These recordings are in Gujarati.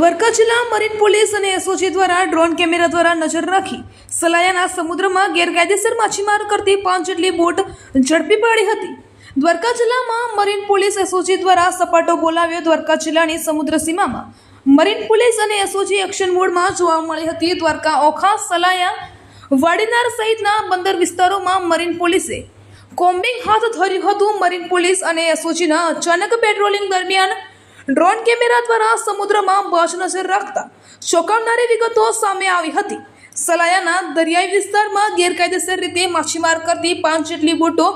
દ્વારકા જિલ્લા મરીન પોલીસ અને એસઓજી દ્વારા ડ્રોન કેમેરા દ્વારા નજર રાખી સલાયાના સમુદ્રમાં ગેરકાયદેસર માછીમાર કરતી પાંચ જેટલી બોટ ઝડપી પાડી હતી. દ્વારકા જિલ્લામાં મરીન પોલીસ એસઓજી દ્વારા સપાટો બોલાવ્યો. દ્વારકા જિલ્લાની સમુદ્ર સીમામાં મરીન પોલીસ અને એસઓજી એક્શન મોડમાં જોવા મળી હતી. દ્વારકા ઓખા, સલાયા, વાડીનાર સહિતના બંદર વિસ્તારોમાં મરીન પોલીસે કોમ્બિંગ હાથ ધર્યું હતું. મરીન પોલીસ અને એસઓજીના અચાનક પેટ્રોલિંગ દરમિયાન ડ્રોન કેમેરા દ્વારા સમુદ્રમાં બજ નજર રાખતા ચોંકાવનારી વિગતો સામે આવી હતી. સલાયાના દરિયાઈ વિસ્તારમાં ગેરકાયદેસર રીતે માછીમાર કરતી પાંચ જેટલી બોટો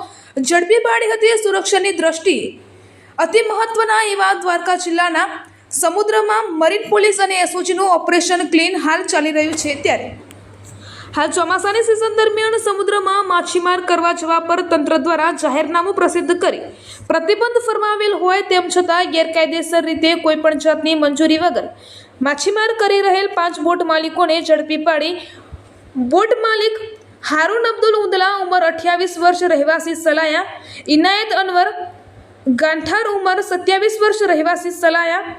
ઝડપી પાડી હતી સુરક્ષાની દ્રષ્ટિએ. અતિ મહત્વના એવા દ્વારકા જિલ્લાના સમુદ્રમાં મરીન પોલીસ અને એસઓજીનું ઓપરેશન ક્લીન હાલ ચાલી રહ્યું છે ત્યારે. હાલ ચોમાસાની સિઝન દરમિયાન સમુદ્રમાં માછીમાર કરવા જવા પર તંત્ર દ્વારા જાહેરનામું પ્રસિદ્ધ કરી પ્રતિબંધ ફરમાવેલ હોય તેમ છતાં ગેરકાયદેસર રીતે કોઈપણ જાતની મંજૂરી વગર માછીમાર કરી રહેલ પાંચ બોટ માલિકોને ઝડપી પાડી બોટ માલિક હારૂન અબ્દુલ ઉદલા ઉંમર અઠ્યાવીસ વર્ષ, રહેવાસી સલાયા, ઇનાયત અનવર ગાંઠાર ઉંમર સત્યાવીસ વર્ષ, રહેવાસી સલાયા,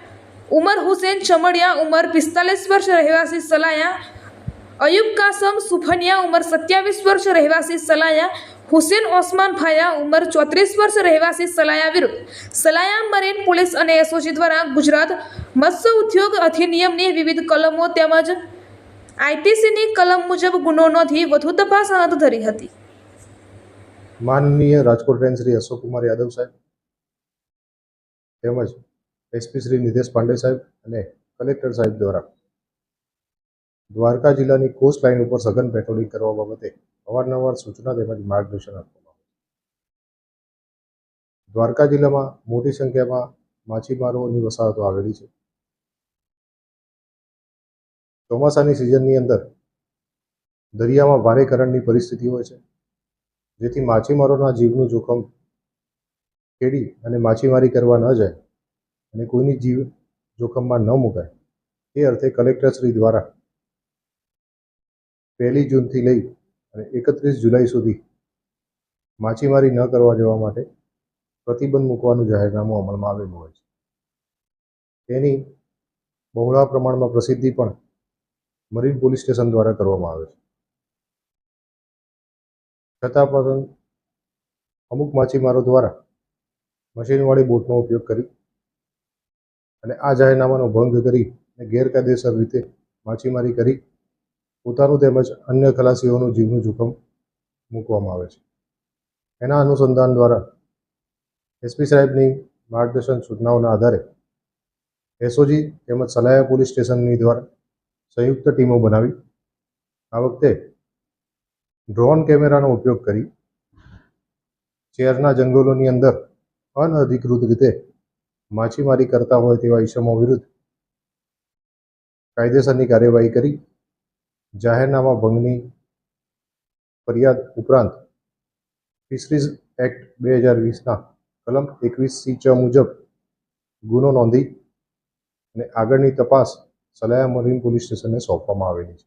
ઉમર હુસેન ચમડિયા ઉંમર પિસ્તાલીસ વર્ષ, રહેવાસી સલાયા અયુબ કાસમ સુફનિયા ઉંમર સત્યાવીસ વર્ષ રહેવાસી સલાયા, હુસેન ઓસમાન ફાયા ઉંમર ચોત્રીસ વર્ષ રહેવાસી સલાયા વિરુદ્ધ. સલાયા મરીન પોલીસ અને એસઓજી દ્વારા ગુજરાત મત્સ્ય ઉદ્યોગ અધિનિયમની વિવિધ કલમો તેમજ આઈપીસીની કલમ મુજબ ગુનો નોંધી વધુ તપાસ હાથ ધરી હતી. માનનીય રાજકોટ રેન્જ શ્રી અશોક કુમાર યાદવ સાહેબ, તેમજ એસપી શ્રી નિતેશ પાંડે સાહેબ અને કલેક્ટર સાહેબ દ્વારા દ્વારકા જિલ્લાની કોસ્ટ લાઇન ઉપર સઘન પેટ્રોલિંગ કરવા બાબતે અવારનવાર સૂચના તેમજ માર્ગદર્શન આપવામાં દ્વારકા જિલ્લામાં મોટી સંખ્યામાં માછીમારોની વસાહતો આવેલી છે. ચોમાસાની સિઝનની અંદર દરિયામાં ભારે કરંટની પરિસ્થિતિ હોય છે, જેથી માછીમારોના જીવનું જોખમ ખેડી અને માછીમારી કરવા ન જાય અને કોઈની જીવ જોખમમાં ન મુકાય તે અર્થે કલેક્ટરશ્રી દ્વારા પહેલી જૂનથી લઈ અને એકત્રીસ જુલાઈ સુધી માછીમારી ન કરવા જવા માટે પ્રતિબંધ મૂકવાનું જાહેરનામું અમલમાં આવેલું હોય છે. તેની બહોળા પ્રમાણમાં પ્રસિદ્ધિ પણ મરીન પોલીસ સ્ટેશન દ્વારા કરવામાં આવે છે. છતાં પણ અમુક માછીમારો દ્વારા મશીનવાળી બોટનો ઉપયોગ કરી અને આ જાહેરનામાનો ભંગ કરી અને ગેરકાયદેસર રીતે માછીમારી કરી પોતાનું તેમજ અન્ય ખલાસીઓનું જીવનું જોખમ મૂકવામાં આવે છે. એના અનુસંધાન દ્વારા એસપી સાહેબની માર્ગદર્શન સૂચનાઓના આધારે એસઓજી તેમજ સલાયા પોલીસ સ્ટેશનની દ્વારા સંયુક્ત ટીમો બનાવી આ વખતે ડ્રોન કેમેરાનો ઉપયોગ કરી શહેરના જંગલોની અંદર અનઅધિકૃત રીતે માછીમારી કરતા હોય તેવા ઈસમો વિરુદ્ધ કાયદેસરની કાર્યવાહી કરી જાહેરનામા ભંગની ફરિયાદ ઉપરાંત ફિશરીઝ એક્ટ બે હજાર વીસના કલમ એકવીસ સી ચ મુજબ ગુનો નોંધી અને આગળની તપાસ સલાયા મરીન પોલીસ સ્ટેશનને સોંપવામાં આવેલી છે.